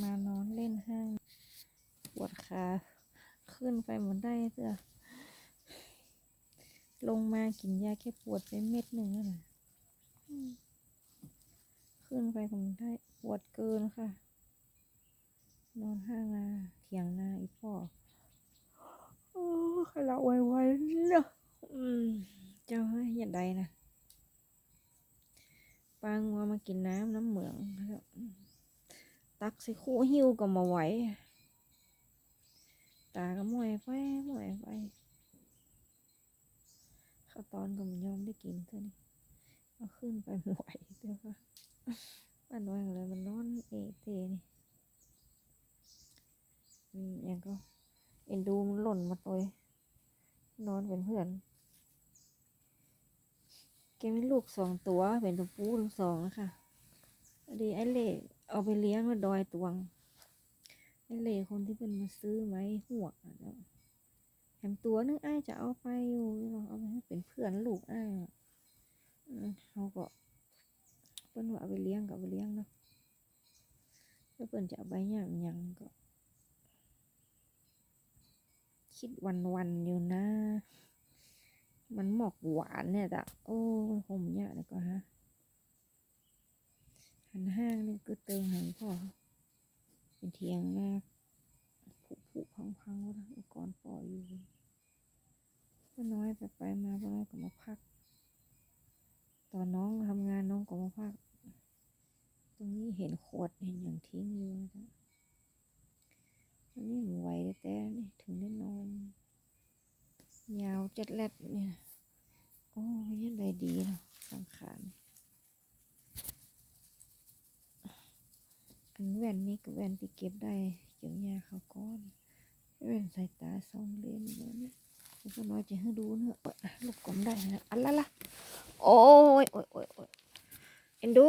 มานอนเล่นห้างปวดขาขึ้นไปหมดได้เถอะลงมากินยาแค่ปวดไปเม็ดหนึ่งแล้วนะขึ้นไปก็ไมันได้ปวดเกินค่ะ นอนห้างนาเถียงนาอีพ่อโอ้ขละไวๆเนาะอืมเจ้าเฮ้ยอย่าใดนะปางัวมากินน้ำน้ำเหมืองแล้ว ตักส่คู่หิวก็มาไหวตาก็มวยไปมวยไปข้าวตอนก็มันยอมได้กินเท่านี้เอาขึ้นไปม่ไหวเดี๋ยวค่ะมันน้อยเลยมันนอนเอเตนี่อืมยังก็เอ็นดูมันหล่นมาตัวยนอนเป็นเพื่อนแกมีลูกสองตัวเป็นตัวปูทั้งสองนะคะดีไอเล่ เอาไปเลี้ยงแล้วดอยตวงไอ้เล่คนที่เป็นมาซื้อไหมหัวกอะเนาะแถมตัวนึงไอ้ายจะเอาไปอยู่เราเอาไปให้เป็นเพื่อนลูกไอ้ายเขาก็เปิ้นว่าเอาไปเลี้ยงก็เอาไปเลี้ยงเนาะแล้วเปิ้นจะเอาไปย่างยังก็ คิดวันวันๆอยู่นะ มันหมอกหวานเนี่ยแต่โอ้ผมเนี่ยนะก็ฮะ หันห้างนี่ก็เติมหันพ่อเป็นเทียงหน้าผุผุพังพังแล้วนะก่อนปล่อยอยู่ก็น้อยไปไปมาก็น้อยก็มาพัก ตอนน้องทำงานน้องก็มาพัก ตรงนี้เห็นขวดเห็นอย่างทิ้งอยู่นะอันนี้หนูไหวแต่นี่ถึงได้นอน ยาวจัดแลดเนี่ย โอ้ยยังไงดีเนาะสังขาร อันแว่นนี่ก็แว่นที่เก็บได้เกี่ยวยาเขาก้อนแว่นสายตาสองเลนเลยนะแล้วก็น้อยจะให้ดูเนอะลูกกลมได้นะอันละละโอ้ยโอ้ยโอ้ยโอ้ยเอ็นดู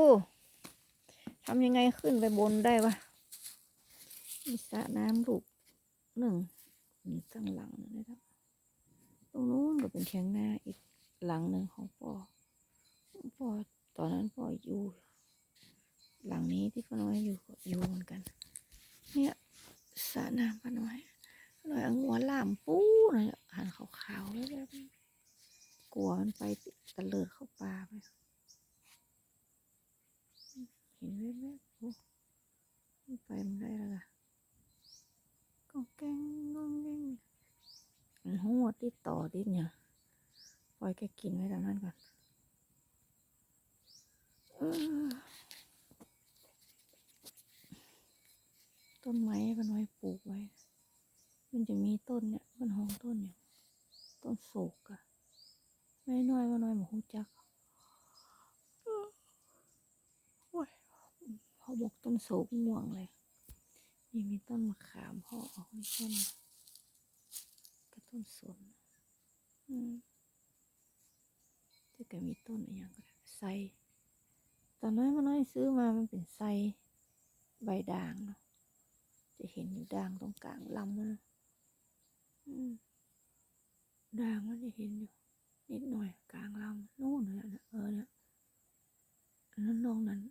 ทำยังไงขึ้นไปบนได้วะมีสระน้ำลูกหนึ่งมีตั้งหลังนึงนะครับตรงนู้นก็เป็นเทียงนาอีกหลังหนึ่งของพ่อพ่อตอนนั้นพ่ออยู่ หลังนี้ที่ป้าน้อยอยู่อยู่เหมือนกัน เนี่ยสระน้ำป้าน้อยป้าน้อยเอาหัวล่ามปูนะหันขาวๆแล้วแบบกลัวมันไปตะเลิดเข้าป่าไปเห็นไหมแม่โอ้มันไปมันได้แล้วล่ะก็แกงงงแกงหัวที่ต่อดิเนี่ยปล่อยแกกินไว้ตรงนั้นก่อนเออ ต้นไม้ป้าน้อยปลูกไว้ มันจะมีต้นเนี่ยต้นหองต้นเนี่ย ต้นโศกอะไม่น้อยป้าน้อยหมูจักโอ้ยเขาบอกต้นโศกม่วงเลย นี่มีต้นมะขามพ่อออกมีต้นก็ต้นสนอืมแต่ก็มีต้นอะไรอย่างก็ได้ไทรตอนนั้นป้าน้อยซื้อมามันเป็นไทรใบด่างเนาะ จะเห็นอยู่ด่างตรงกลางลำมันะอืมด่างมันจะเห็นอยู่ นิดหน่อยกลางลำนู่นเลยนะเออเนี่ยนั้นนองนั้น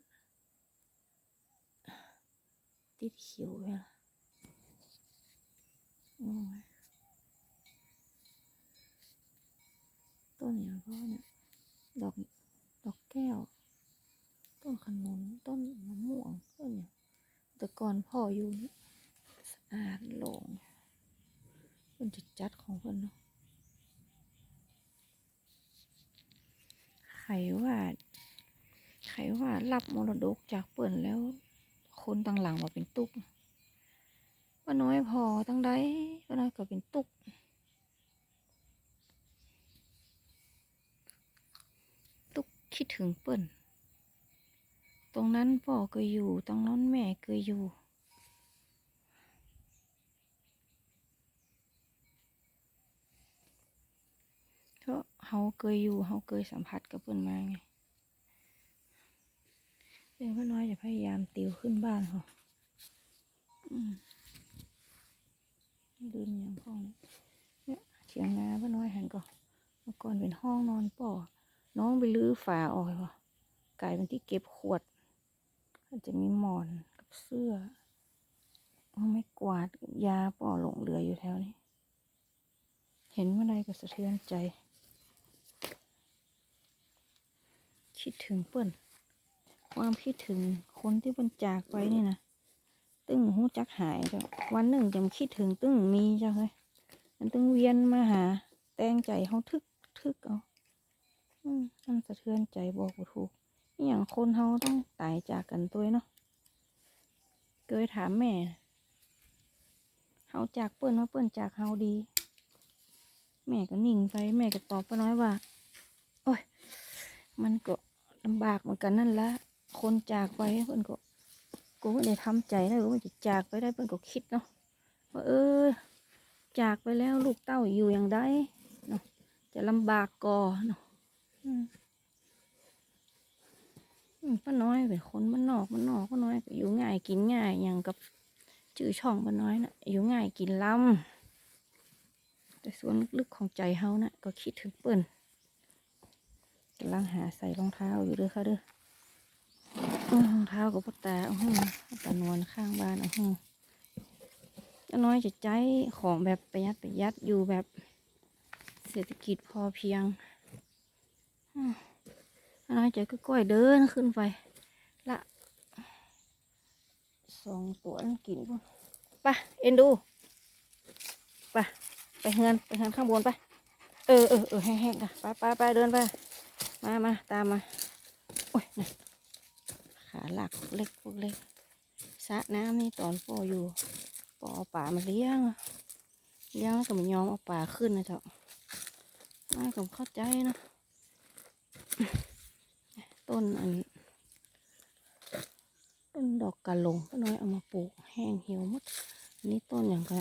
ติดเขียวเละโอ้ยต้นอย่างก็เนี่ย ดอก ดอกแก้ว ต้นขนุน ต้นมะม่วง ต้นเนี่ยแต่ก่อนพ่ออยู่นี่ อาดโล่งเพิ่นจะจัดของเพิ่นเนาะไขว่าไขว่ารับมรดกจากเปิ่นแล้ว คนตั้งหลังมาเป็นตุกป้าน้อยพอตั้งใดป้าน้อยก็เป็นตุกตุกคิดถึงเปิ่นตรงนั้นพ่อก็อยู่ ตรงนั้นแม่ก็อยู่ เพราะเขาเคยอยู่เขาเคยสัมผัสกับเพิ่นมาไงเดี๋ยวพ่อน้อยจะพยายามติวขึ้นบ้านเขาอืมลืมอย่างห้องเนี่ยเถียงนาพ่อน้อยหันก็เมื่อก่อนเป็นห้องนอนป่อน้องไปลื้อฝาออกเลยว่ะกลายเป็นที่เก็บขวดมันจะมีหมอนกับเสื้อไม่กวาดยาป่อหลงเหลืออยู่แถวนี้ เห็นเมื่อไรก็สะเทือนใจ คิดถึงเปิ้นความคิดถึงคนที่เปิ้นจากไปนี่นะตึ้งหูจักหายจ้ะวันหนึ่งจำคิดถึงตึ้งมีจ้ะเฮ้ยมันตึ้งเวียนมาหา แตงใจเขาทึกทึกเอาอืมมันสะเทือนใจบอกบ่ถูกอย่างคนเขาต้องตายจากกันตัวเนาะเคยถามแม่เขาจากเปิ้นว่าเปิ้นจากเฮาดี แม่ก็นิ่งไป แม่ก็ตอบป้าน้อยว่า โอ้ย มันก็ ลำบากเหมือนกันนั่นละคนจากไปเพิ่อนก็กูไม่ได้ทำใจได้ว่จะจากไปได้เพิ่อนก็คิดเนาะว่าเออ จากไปแล้วลูกเต้าอยู่อย่างไรเนาะจะลำบากก่อเนาะป้าน้อยเป็นคนมันนอกมันนอกป้าน้อยอยู่ง่ายกินง่ายอย่างกับชื่อช่องป้าน้อยนะ่ะอยู่ง่ายกินล้ำแต่ส่วนลึกๆของใจเฮานะ่ะก็คิดถึงเปิ้นำลังหาใส่รองเท้าอยู่เด้อค่ะเด้อรองเท้ากับพ่อตาอ้าวตานวลข้างบ้านอื้อหือก็น้อยจะใจของแบบประหยัดประหยัดอยู่แบบเศรษฐกิจพอเพียงอืมก็น้อยจะก็ก้อยเดินขึ้นไปละสองตัวนั่นกินพุ่นไปเอ็นดูไปไปเฮือนไปเฮือนข้างบนไป เออเออเออแห้งๆกันไปไปไปเดินไป มามาตามมา โอ้ยนะขาหลักเล็กพวกเล็กสระน้ำนี่ตอนพ่ออยู่ปอเอาป่ามาเลี้ยง เลี้ยงแล้วก็ไม่ยอมเอาป่าขึ้นนะเจ้าไม่ผมเข้าใจนะต้นอันต้นดอกกะหลงก็น้อยเอามาปลูกแห้งเหี่ยวมดอันนี้ต้นอย่างก็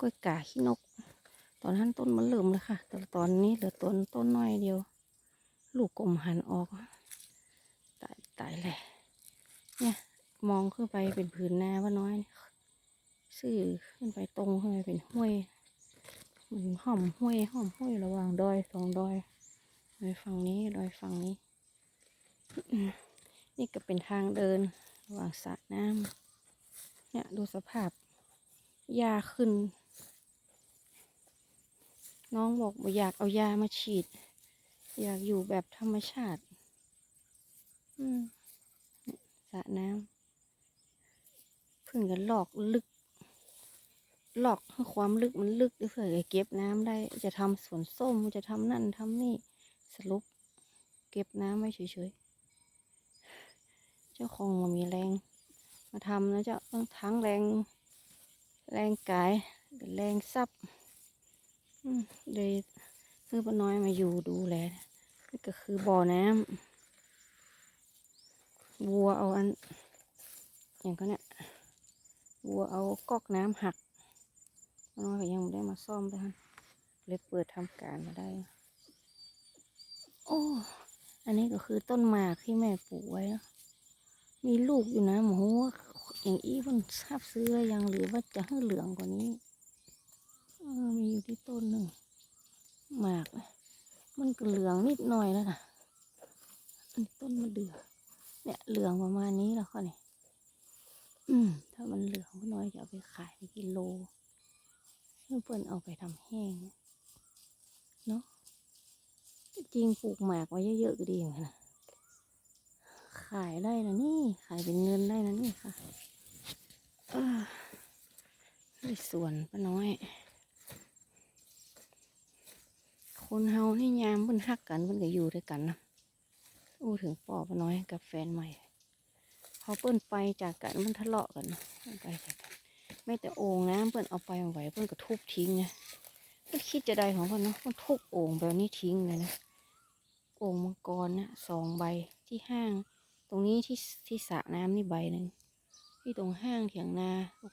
กล้วยกาขี้นก ตอนนั้นต้นมันเริ่มเลยค่ะ แต่ตอนนี้เหลือต้นต้นน้อยเดียว ลูกกลมหันออก ตายตายเลยเนี่ย มองขึ้นไปเป็นผืนนาว่าน้อย ซื่อขึ้นไปตรงขึ้นไปเป็นห้วยเหมือนห้อมห้วยห้อมห้วยระหว่างดอยสองดอยดอยฝั่งนี้ดอยฝั่งนี้ นี่ก็เป็นทางเดินระหว่างสระน้ำเนี่ยดูสภาพหญ้าขึ้น น้องบอกว่าอยากเอายามาฉีด อยากอยู่แบบธรรมชาติ อืมเนี่ยสระน้ำเพิ่งจะลอกลึก หลอกให้ความลึกมันลึกเพื่อจะเก็บน้ำได้ จะทำสวนส้มจะทำนั่นทำนี่สรุป เก็บน้ำไว้เฉยๆ เจ้าของมันมีแรง มาทำนะเจ้าต้องทั้งแรง แรงกายแรงซับอืมเลยคือป้าน้อยมาอยู่ดูแล นี่ก็คือบ่อน้ำวัวเอาอัน อย่างก็เนี่ยวัวเอาก๊อกน้ำหักน้อยก็ยังไม่ได้มาซ่อมเลยฮะเลยเปิดทำการมาได้ โอ้ อันนี้ก็คือต้นหมากที่แม่ปลูกไว้นะมีลูกอยู่นะหมูอย่างอี้มันทราบซื้อยังหรือว่าจะให้เหลืองกว่านี้มีอยู่ที่ต้นหนึ่งหมากนะ มันก็เหลืองนิดหน่อยแล้วนะอันนี้ต้นมะเดื่อเนี่ยเหลืองประมาณนี้แล้วค่ะเนี่ยอืม ถ้ามันเหลืองก็น้อยจะเอาไปขายกิโลเพื่อนเพื่อนเอาไปทำแห้งเนาะจริงปลูกหมากไว้เยอะๆก็ดีเหมือนกันนะขายได้นะนี่ขายเป็นเงินได้นะนี่ค่ะอ่าในสวนป้าน้อย คนเฮานี่ยามเพิ่นฮักกันเพิ่นก็อยู่ด้วยกันนะอู้ถึงป่อป้าน้อยกับแฟนใหม่พอเปิ้นไปจากกันมันทะเลาะกันเพิ่นไปจากกันไม่แต่โอ่งน้ำเปิ้นเอาไปเอาไว้เปิ้นก็ทุบทิ้งนะเปิ้นคิดจะได้ของเพิ่นเนาะเปิ้นทุบโอ่งแบบนี้ทิ้งเลยนะโอ่งมังกรนะสองใบที่ห้าง ตรงนี้ที่ที่สระน้ำนี่ใบหนึ่งที่ตรงห้างเถียงนา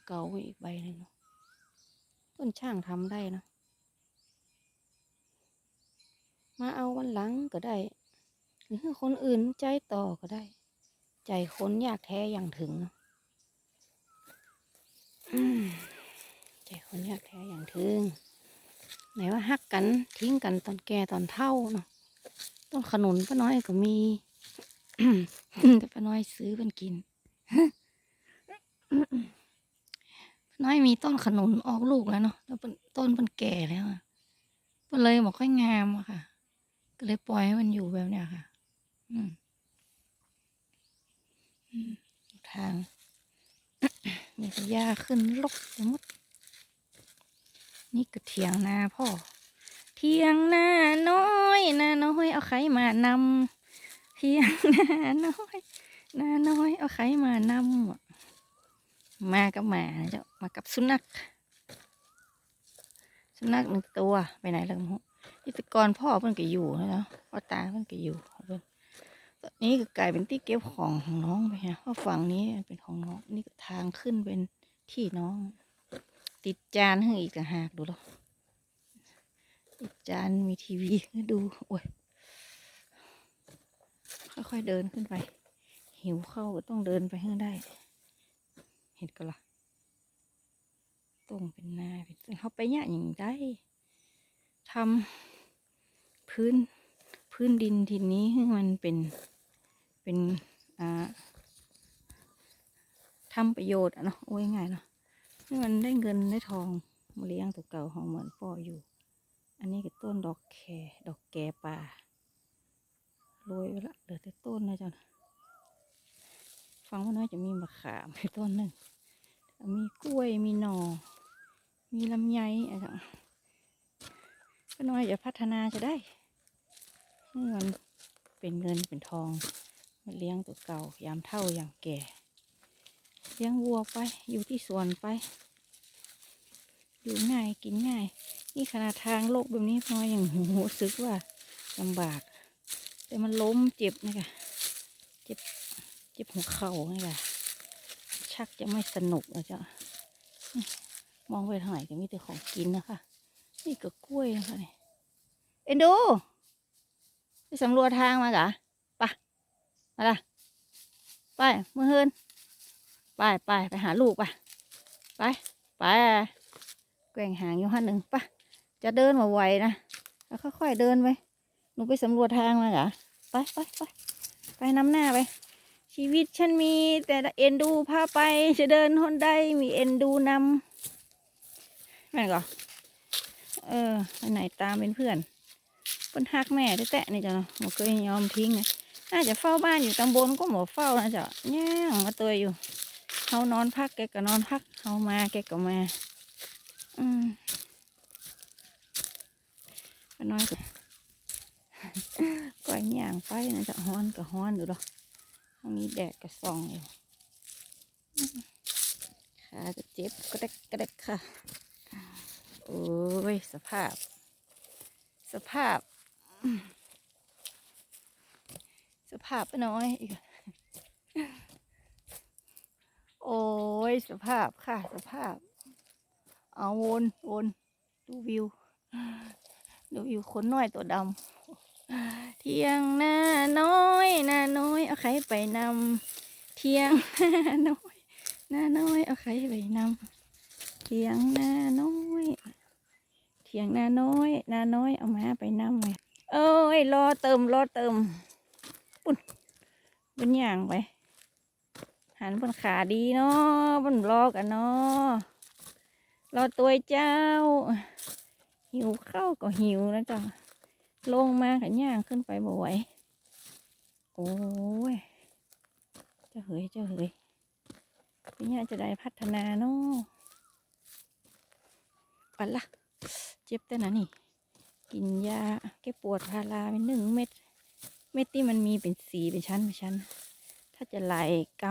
เก่าอีกใบหนึ่งเนาะเปิ้นช่างทำได้เนาะ มาเอาวันหลังก็ได้ หรือคนอื่นใจต่อก็ได้ ใจคนอยากแท้อย่างถึงใจคนอยากแท้อย่างถึง ไหนว่าฮักกันทิ้งกันตอนแก่ตอนเท่าเนาะต้นขนุนป้าน้อยก็มีแต่ป้าน้อยซื้อเป็นกินน้อยมีต้นขนุนออกลูกแล้วเนาะแล้วเป็นต้นมันแก่แล้วอะมันเลยบอกค่อยงามอะค่ะ ก็เลยปล่อยให้มันอยู่แบบเนี้ยค่ะ อืมทางนี่ก็หญ้าขึ้นลกไปหมดนี่ก็เถียงนาพ่อ เถียงนาน้อยนาน้อย เอาไข่มานำเถียงนาน้อยนาน้อย เอาไข่มานำมากับหมาเจ้ามากับสุนัข สุนัขหนึ่งตัวไปไหนแล้วมั้ง อิตกรพ่อเพิ่นก็อยู่นะเนาะพ่อตาเพิ่นก็อยู่ของเพิ่นตอนนี้ก็กลายเป็นที่เก็บของของน้องไปฮะเพราะฝั่งนี้เป็นของน้องนี่ก็ทางขึ้นเป็นที่น้อง ติดจานให้อีกต่างหากดูหรอติดจานมีทีวีให้ดูโอ้ยค่อยๆเดินขึ้นไป หิวเข้าก็ต้องเดินไปให้ได้ เห็นก็ล่ะตรงเป็นนาเป็นเขาไปเนี่ยอย่างได้ทำ พื้นพื้นดินทีนี้ให้มันเป็นเป็นอ่าทำประโยชน์อะเนาะโอ้ยง่ายเนาะให้มันได้เงินได้ทองมาเลี้ยงตัวเก่าของเหมือนพ่ออยู่ อันนี้ก็ต้นดอกแคดอกแกป่าโรยไปละเหลือแต่ต้นนะจ๊ะฟังว่าน้อยจะมีมะขามไปต้นหนึ่งมีกล้วยมีหนอมีลำไยอะไรต่างก็น้อยจะพัฒนาจะได้ ให้มันเป็นเงินเป็นทองมาเลี้ยงตัวเก่ายามเท่ายามแก่ เลี้ยงวัวไปอยู่ที่สวนไปอยู่ง่ายกินง่าย นี่ขนาดทางโลกแบบนี้น้อยอย่างหูสึกว่าลำบาก แต่มันล้มเจ็บนี่ค่ะเจ็บเจ็บหัวเข่านี่ค่ะชักจะไม่สนุกแล้วจ้ะมองไปทางไหนก็มีแต่ของกินนะคะ นี่ก็กล้วยนะคะนี่เอ็นดู ไปสำรวจทางมากะไปะมาละไปเมื่อเฮินไปไปไปหาลูกไปไปไปแกว่งหางอยู่หันหนึ่งไปะจะเดินมาไวนะแล้วค่อยๆเดินไปหนูไปสำรวจทางมากะไปไปไปไปนำหน้าไป ชีวิตฉันมีแต่เอ็นดูพาไปจะเดินหนใดมีเอ็นดูนำแม่ก็เออไปไหนตามเป็นเพื่อน เป็นฮักแม่แตะนี่จ้ะเนาะหมเคยยอมทิ้งนะน่าจะเฝ้าบ้านอยู่ตำบลก็หมอเฝ้านะจ๊ะย่างมาตัวอยู่เขานอนพักแกก็นอนพักเขามาแกก็มา อืมก็น้อยก็ก่อยย่างไปนะจ๊ะฮ้อนก็ฮ้อนอยู่ดอกทางนี้แดดก็ส่องอยู่ขาจะเจ็บก็ได้ก็ได้ค่ะ โอ้ย สภาพ สภาพ สภาพน้อยอีกโอ้ยสภาพค่ะ สภาพ เอาวนวนดูวิว ดูวิวคนน้อยตัวดำเที่ยงหน้าน้อยหน้าน้อยเอาใครไปนำเที่ยงหน้าน้อยหน้าน้อยเอาใครไปนำเที่ยงหน้าน้อยเที่ยงหน้าน้อยหน้าน้อยเอามาไปนำไง เอ้ยรอเติมรอเติมปุ่นเป็นอย่างไป หันบนขาดีเนาะบนรอกันเนาะรอตัวเจ้า หิวข้าวก็หิวนะจ๊ะลงมาขันย่างขึ้นไปบ่ไหวโอ้ยเจะเหยเจะเหยพี่ย่าจะได้พัฒนาเนาะปันละเจ็บแต่นะนี่ กินยาแก้ปวดพาราเป็นหนึ่งเม็ด เม็ดที่มันมีเป็นสีเป็นชั้นเป็นชั้น ถ้าจะไหลก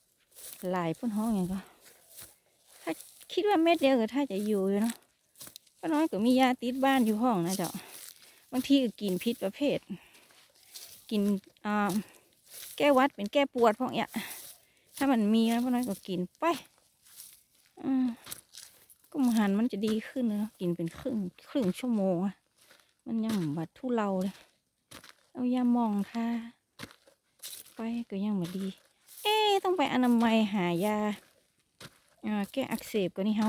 ำไหลายพ่นห้องอย่างก็ ถ้าคิดว่าเม็ดเดียวก็ถ้าจะอยู่อยู่เนาะป้าน้อยก็มียาติดบ้านอยู่ห้องนะเจ้าบางทีก็กินพิษประเภท กินอ่าแก้วัดเป็นแก้ปวดพวกเนี้ย ถ้ามันมีนะพ่อน้อยก็กินไปอืมก็มหันมันจะดีขึ้นเลยเนาะกินเป็นครึ่งครึ่งชั่วโมงอะ มันยังบัดทุเลาเลยเอายามองทาไปก็ยังม่ดี เอ๊ต้องไปอนามัยหายาอ่าแก้อักเสบกว่านี้เฮา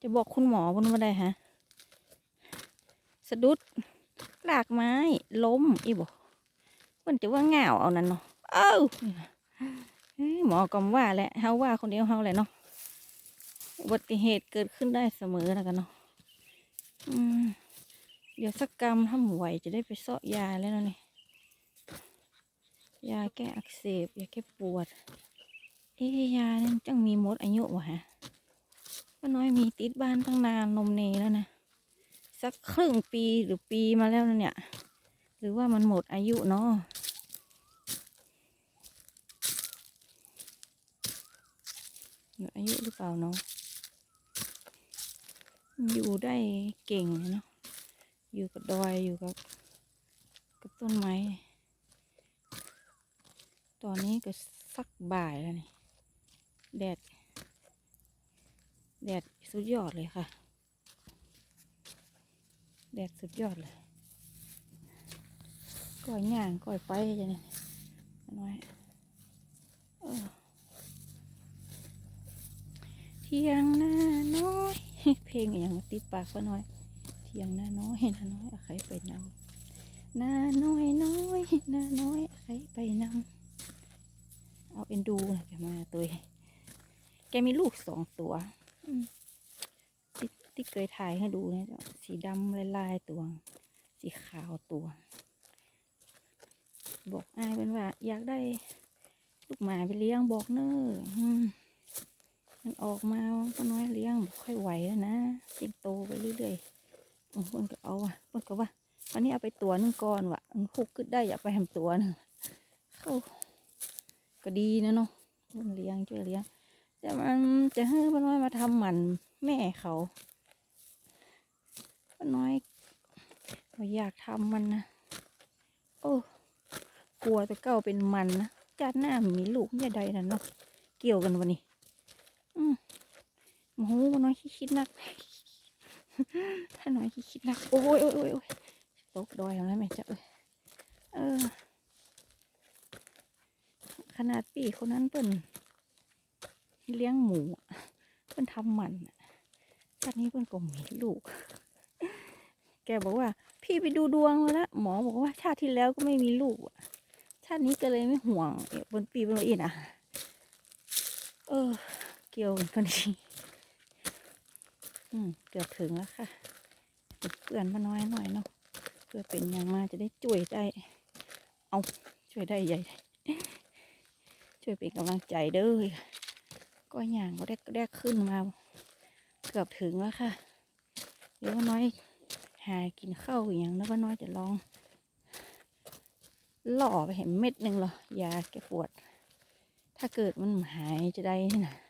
จะบอกคุณหมอบนว่าได้ฮะ สะดุดลากไม้ ล้มอีบอกมันจะว่าเหงาเอานั่นเนาะเอ้าเอ้ยหมอกำว่าแหละเฮาว่าคนเดียวเฮาแหละเนาะอุบัติเหตุเกิดขึ้นได้เสมอแล้วกันเนาะ เดี๋ยวสักกรรมถ้าหมไหวจะได้ไปเสาะยาแล้วเนาะนี่ ยาแก้อักเสบ ยาแก้ปวด เอ๊ะยานั่นจังมีหมดอายุวะฮะก็น้อยมีติดบ้านตั้งนานนมเนแล้วนะ สักครึ่งปีหรือปีมาแล้วนะเนี่ย หรือว่ามันหมดอายุเนาะหมดอายุหรือเปล่าเนาะ อยู่ได้เก่งเนาะอยู่กับดอยอยู่กับกับต้นไม้ ตอนนี้ก็สักบ่ายแล้วนี่แดด แดดสุดยอดเลยค่ะ แดดสุดยอดเลยก้อยย่างก้อยไปจะเนี่ยน้อยเที่ยงหน้าน้อย เพลงอย่างติดปากก็น้อย เที่ยงหน้าน้อยหน้าน้อยอใครไปนำหน้าน้อยน้อยหน้าน้อยอาใครไปนำเอาเอ็นดูนะแกมาตัวแกมีลูกสองตัวที่ที่เคยถ่ายให้ดูนี่ยจ้ะสีดำลายๆตัว สีขาวตัว บอกอายเป็นว่า อยากได้ลูกหมาไปเลี้ยงบอกเนออื มันออกมาก็น้อยเลี้ยงค่อยไหวแล้วนะติงโตไปเรื่อยๆบางคนก็เอาว่ะบางคนก็ว่าวันนี้เอาไปตัวหนึงก่อนว่ะคุกขึ้นได้อย่าไปแฮมตัวหนึงเข้าก็ดีนะเนาะมันเลี้ยงช่วยเลี้ยงแต่มันจะให้ป้าน้อยมาทำหมันแม่เขาป้าน้อยก็อยากทำมันนะโอ้กลัวแต่เก้าเป็นมันนะจาดหน้ามีลูกเนี่ยใดนั่นเนาะเกี่ยวกันวันนี้ อืมโอ้โหมันน้อยคิดคิดนัก ถ้าน้อยคิดคิดนัก โอ้ยโอ้ยโอ้ยตกดอยแล้วแม่เจ้าเอ้ยเออ ขนาดปีคนนั้นเปิ้นเลี้ยงหมูเปิ้นทำหมันชาตินี้เปิ้นก็มีลูก แกบอกว่า พี่ไปดูดวงมาแล้วหมอบอกว่าชาติที่แล้วก็ไม่มีลูกชาตินี้ก็เลยไม่ห่วงเอ๊ะบนปีบนอีกนะเออ เกี่ยวกันพอดีอืมเกือบถึงแล้วค่ะเปื่อนมาน้อยหน่อยเนาะเพื่อเป็นอย่างมาจะได้ช่วยได้ เอาช่วยได้ใหญ่ ช่วยเป็นกำลังใจเด้อก็อย่างก็ได้ได้ขึ้นมาเกือบถึงแล้วค่ะ เดี๋ยวน้อยหากินข้าวอย่างแล้วก็น้อยจะลอง หล่อไปเห็นเม็ดหนึ่งเหรอยาแก้ปวด ถ้าเกิดมันหายจะได้นี่ะ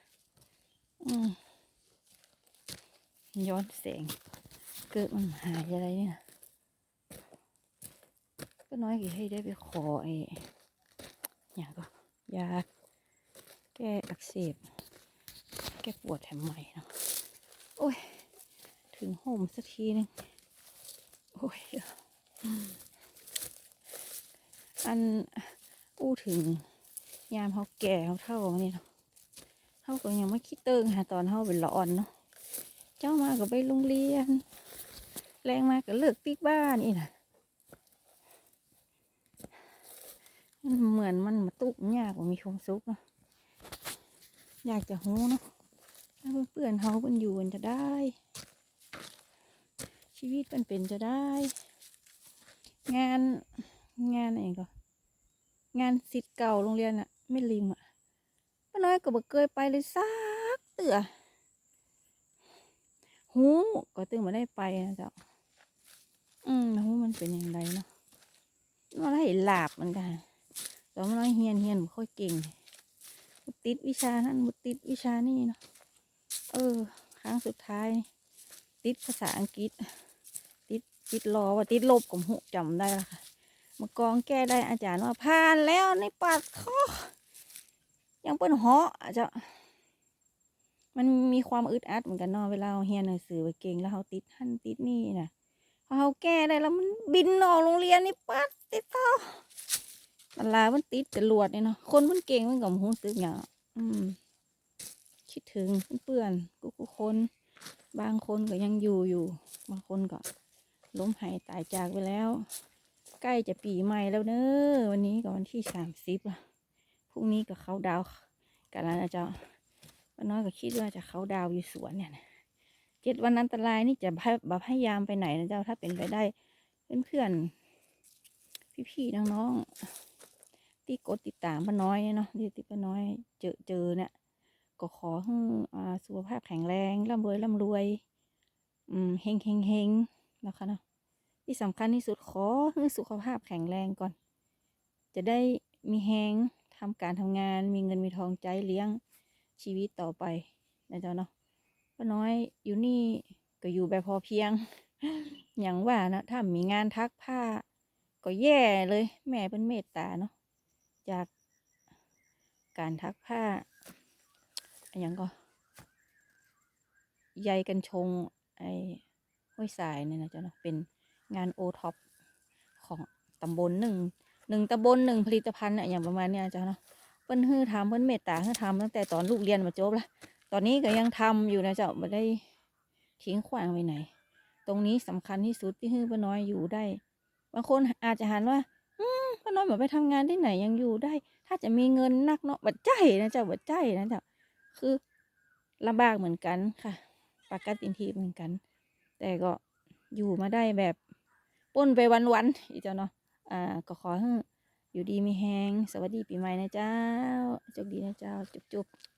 ย้อนแสง เกิดมันหายจะได้นี่นะก็น้อยกี่ให้ได้ไปขอไอ้อย่างก็ยาแก้อักเสบ แก้ปวดแถมใหม่เนาะโอ้ย ถึงโฮมสักทีนึง โอ้ย อันอู้ถึงยามเขาแก่เขาเท่ามานี่ยเนาะ เขาก็ยังไม่คิดเติงหาตอนเขาเป็นละอ่อนเนาะเจ้ามาก็ไปโรงเรียน แรงมากก็เลิกติ๊กบ้านนี่นะมันเหมือนมันมาตุกยากกว่ามีความสุขเนาะอยากจะหูเนาะถ้าเพื่อนเขาเป็นอยู่มันจะได้ ชีวิตมันเป็นจะได้ งานงานอะไรก็งานสิทธิ์เก่าโรงเรียนอะไม่ลิมอะ ก็บอกเคยไปเลยซักเตือหูก็ตึงมาได้ไปนะเจ้าอืมหูมันเป็นอย่างไรเนาะมันให้หลาบเหมือนกันแต่มันน้อยเฮียนเฮียนค่อยเก่งบ่ติดวิชานั้นบุติดวิชานี่เนาะเออ ครั้งสุดท้าย ติดภาษาอังกฤษ ติดติดรอว่าติดลบกับหูจำได้ล้วค่ะมากองแก้ได้อาจารย์ว่าผ่านแล้วในปัดข้อ ยังเป็นเหาะอาจจะมันมีความอึดอัดเหมือนกันเนาะเวลาเราเรียนหนังสือไปเก่งแล้วเขาติดท่านติดนี่นะพอเขาแก้ได้แล้วมันบินออกโรงเรียนนี่ปัดติดต่อตลามันติดจรวดนี่เนาะคนมันเก่งมันกับหูซึกอย่างอืม คิดถึงเพื่อนกูกูคน บางคนก็ยังอยู่อยู่ บางคนก็ล้มหายตายจากไปแล้ว ใกล้จะปีใหม่แล้วเนอะวันนี้ก็วันที่สามสิบละ พรุ่งนี้ก็เขาดาวกันแล้วนะเจ้าป้าน้อยก็คิดว่าจะเขาดาวอยู่สวนเนี่ยนะเจ็ดวันอันตรายนี่จะแบบพยายามไปไหนนะเจ้าถ้าเป็นไปได้เพื่อนๆพี่ๆน้องๆที่กดติดตามป้าน้อยเนาะที่ติดป้าน้อยเจอเจอเนี่ยก็ขอให้สุขภาพแข็งแรงร่ำรวยร่ำรวยอืมเฮงเฮงเฮงนะคะเนาะที่สำคัญที่สุดขอให้สุขภาพแข็งแรงก่อน จะได้มีแฮง ทำการทำงานมีเงินมีทองใจเลี้ยงชีวิตต่อไปนะเจ้าเนาะป้าน้อยอยู่นี่ก็อยู่แบบพอเพียง อย่างว่านะถ้ามีงานทักผ้า ก็แย่เลยแม่เป็นเมตตาเนาะจากการทักผ้าอนอย่างก็ใยกันชงไอ้ห้วยสายเนี่ยนะเจ้าเนาะเป็นงานโอท็อปของตำบลหนึ่ง หนึ่งตำบลหนึ่งผลิตภัณฑ์อะอย่างประมาณเนี้ยเจ้าเนาะเพิ่นฮื้อทำเพิ่นเมตตาฮื้อทำตั้งแต่ตอนลูกเรียนมาจบละตอนนี้ก็ยังทำอยู่นะเจ้าไม่ได้ทิ้งขวางไปไหน ตรงนี้สำคัญที่สุดที่ฮื้อป้าน้อยอยู่ได้ บางคนอาจจะหันว่า อืมป้าน้อยแบบไปทำงานที่ไหนยังอยู่ได้ ถ้าจะมีเงินนักเนาะบัดใจนะเจ้าบัดใจนะเจ้าคือลำบากเหมือนกันค่ะปากกัดตินทีเหมือนกัน แต่ก็อยู่มาได้แบบป้นไปวันๆอีเจ้าเนาะ อ่าก็ขอให้อยู่ดีมีแหงสวัสดีปีใหม่นะเจ้าโชคดีนะเจ้า จุ๊บๆ